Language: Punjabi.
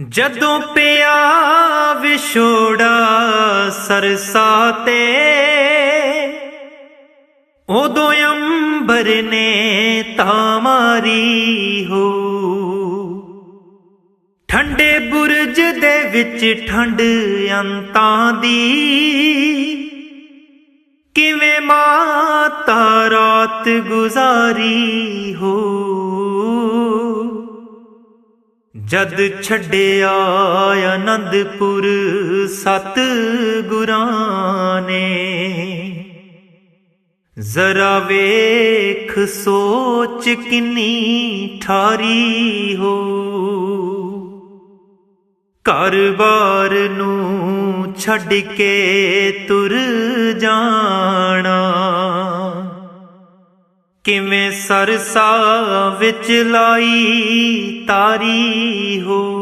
ਜਦੋਂ ਪਿਆ ਵਿਛੋੜਾ ਸਰਸਾ ਤੇ, ਉਦੋਂ ਅੰਬਰ ਨੇ ਤਾਂ ਮਾਰੀ ਹੋ। ਠੰਡੇ ਬੁਰਜ ਦੇ ਵਿੱਚ ਠੰਡ ਅੰਤਾਂ ਦੀ, ਕਿਵੇਂ ਮਾਤਾ ਰਾਤ ਗੁਜ਼ਾਰੀ ਜਦ ਛੱਡਿਆ ਆਨੰਦਪੁਰ ਸਤ ਗੁਰਾਂ ਨੇ ਜ਼ਰਾ ਵੇਖ, ਸੋਚ ਕਿੰਨੀ ਠਾਰੀ ਹੋ। ਘਰ-ਬਾਰ ਨੂੰ ਛੱਡ ਕੇ ਤੁਰ ਜਾਣਾ। ਕਿਵੇਂ ਸਰਸਾ ਵਿੱਚ ਲਾਈ ਤਾਰੀ ਹੋ?